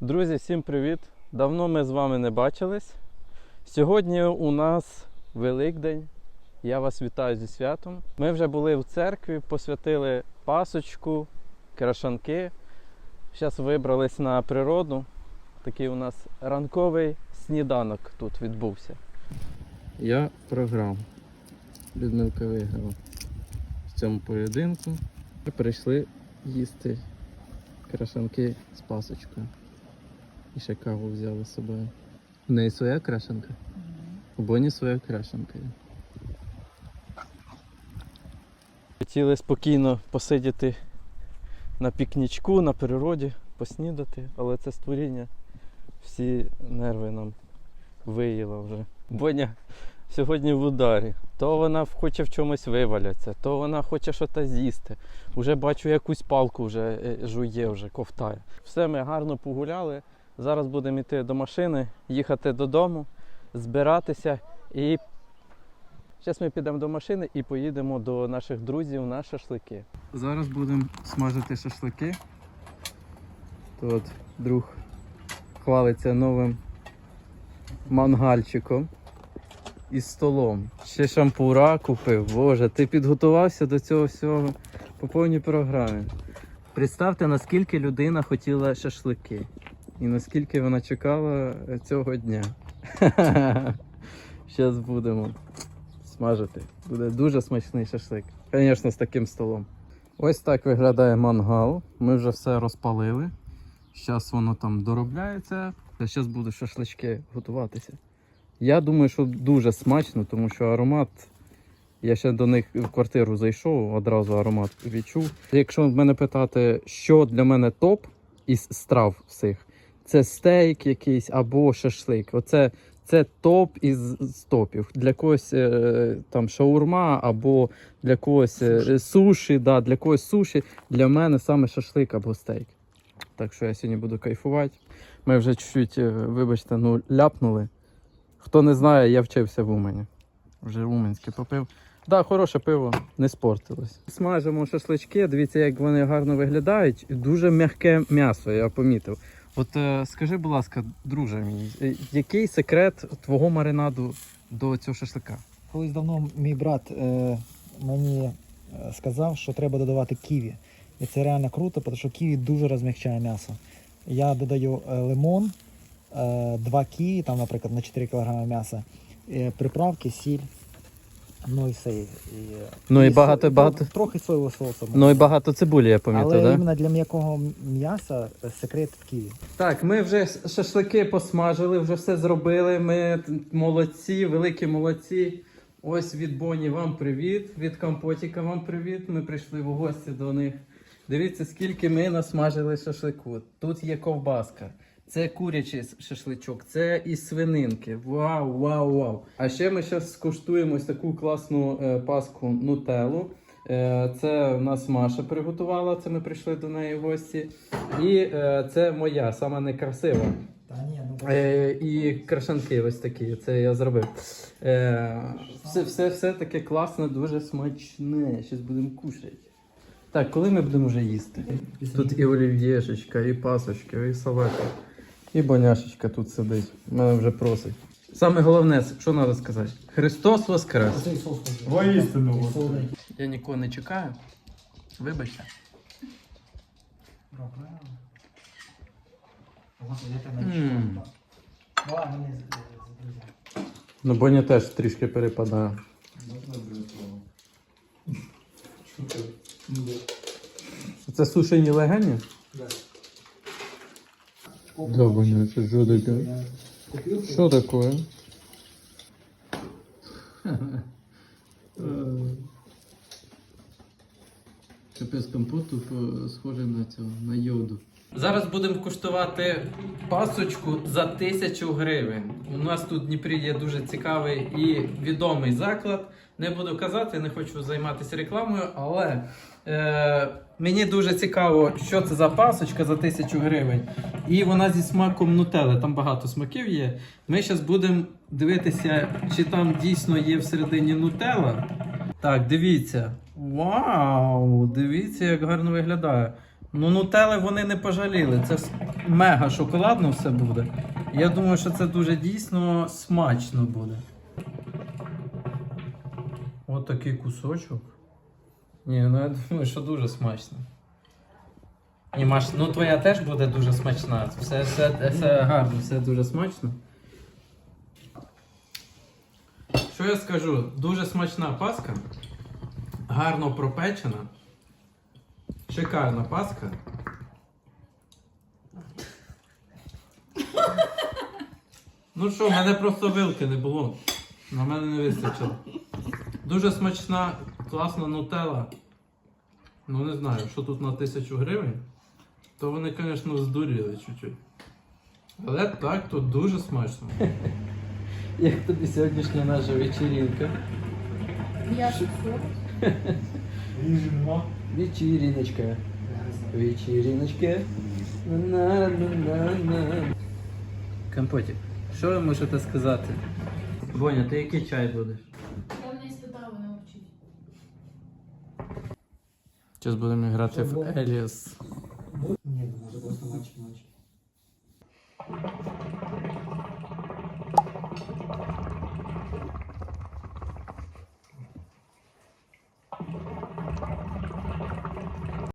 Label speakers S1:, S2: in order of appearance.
S1: Друзі, всім привіт! Давно ми з вами не бачились. Сьогодні у нас Великдень. Я вас вітаю зі святом. Ми вже були в церкві, посвятили пасочку, крашанки. Зараз вибрались на природу. Такий у нас ранковий сніданок тут відбувся. Я програв. Людмилка виграла в цьому поєдинку. Прийшли їсти крашанки з пасочкою. І ще каву взяли з собою. У неї своя крашенка? У Боні своя крашенка. Хотіли спокійно посидіти на пікнічку, на природі, поснідати, але це створіння всі нерви нам виїла вже. Боня сьогодні в ударі. То вона хоче в чомусь вивалятися, то вона хоче щось з'їсти. Уже бачу якусь палку вже е, жує, вже ковтає. Все, ми гарно погуляли. Зараз будемо йти до машини, їхати додому, збиратися і. Зараз ми підемо до машини і поїдемо до наших друзів на шашлики. Зараз будемо смажити шашлики. Тут друг хвалиться новим мангальчиком і столом. Ще шампура купив. Боже, ти підготувався до цього всього по повній програмі. Представте, наскільки людина хотіла шашлики. І наскільки вона чекала е, цього дня. Зараз будемо смажити. Буде дуже смачний шашлик. Звісно, з таким столом. Ось так виглядає мангал. Ми вже все розпалили. Зараз воно там доробляється. Зараз будуть шашлички готуватися. Я думаю, що дуже смачно, тому що аромат. Я ще до них в квартиру зайшов, одразу аромат відчув. Якщо мене питати, що для мене топ із страв всіх, це стейк якийсь або шашлик. Оце це топ із топів. Для когось е, там шаурма або для когось е, суші, да, для когось суші. Для мене саме шашлик або стейк. Так що я сьогодні буду кайфувати. Ми вже чуть-чуть, е, вибачте, ну, ляпнули. Хто не знає, я вчився в Умані. Вже уманське попив. Так, да, хороше пиво, не спортилось. Смажимо шашлички, дивіться, як вони гарно виглядають. Дуже м'яке м'ясо, я помітив. От е, скажи, будь ласка, друже мій, е, який секрет твого маринаду до цього шашлика?
S2: Колись давно мій брат е, мені е, сказав, що треба додавати ківі. І це реально круто, тому що ківі дуже розмягчає м'ясо. Я додаю лимон, е, два ківі, там, наприклад, на 4 кг м'яса, е, приправки, сіль. Ну і все. І,
S1: Ну і
S2: со-
S1: багато-
S2: тро-
S1: багато-
S2: Трохи соєвого соусу.
S1: Ну і багато цибулі, я помітив,
S2: Але
S1: так? Да?
S2: іменно для м'якого м'яса е, секрет в.
S1: Так, ми вже шашлики посмажили, вже все зробили. Ми т- молодці, великі молодці. Ось від Боні вам привіт, від Компотіка вам привіт. Ми прийшли в гості до них. Дивіться, скільки ми насмажили шашлику. Тут є ковбаска. Це курячий шашличок, це і свининки. Вау, вау, вау. А ще ми зараз скуштуємо ось таку класну е, паску нутеллу. Е, Це у нас Маша приготувала, це ми прийшли до неї в гості. І е, це моя, сама некрасива.
S2: Ну
S1: Е, і крашанки ось такі, це я зробив. Е, все, все, все таке класне, дуже смачне. Щось будемо кушати. Так, коли ми будемо вже їсти? Тут і олів'єшечка, і пасочка, і салатик. І боняшечка тут сидить. Мене вже просить. Саме головне, що треба сказати? Христос Воскрес!
S3: Воістину.
S1: Я нікого не чекаю. Вибачте. Ну, Боня теж трішки перепадає. Це сушені легені? Да, Боня, це що таке? Що таке? Капець компоту схожий на цього, на йоду. Зараз будемо куштувати пасочку за тисячу гривень. У нас тут в Дніпрі є дуже цікавий і відомий заклад. Не буду казати, не хочу займатися рекламою, але е, мені дуже цікаво, що це за пасочка за тисячу гривень. І вона зі смаком нутели. Там багато смаків є. Ми зараз будемо дивитися, чи там дійсно є всередині нутела. Так, дивіться. Вау! Дивіться, як гарно виглядає. Ну, нутели вони не пожаліли. Це мега шоколадно все буде. Я думаю, що це дуже дійсно смачно буде. Такий кусочок. Ні, ну я думаю, що дуже смачно. І Маш, ну твоя теж буде дуже смачна. Все, все, все гарно, все дуже смачно. Що я скажу? Дуже смачна паска. Гарно пропечена. Шикарна паска. Ну що, в мене просто вилки не було. На мене не вистачило. Дуже смачна, класна нутелла. Ну не знаю, що тут на тисячу гривень. То вони, звісно, здуріли чуть-чуть. Але так, тут дуже смачно. Як тобі сьогоднішня наша вечеринка?
S3: Я шутку.
S1: Вечериночка. Вечериночка. Компотик, що ви можете сказати? Боня, ти який чай будеш? Зараз будемо грати в
S2: Еліс.
S1: Нет, может просто матч матч.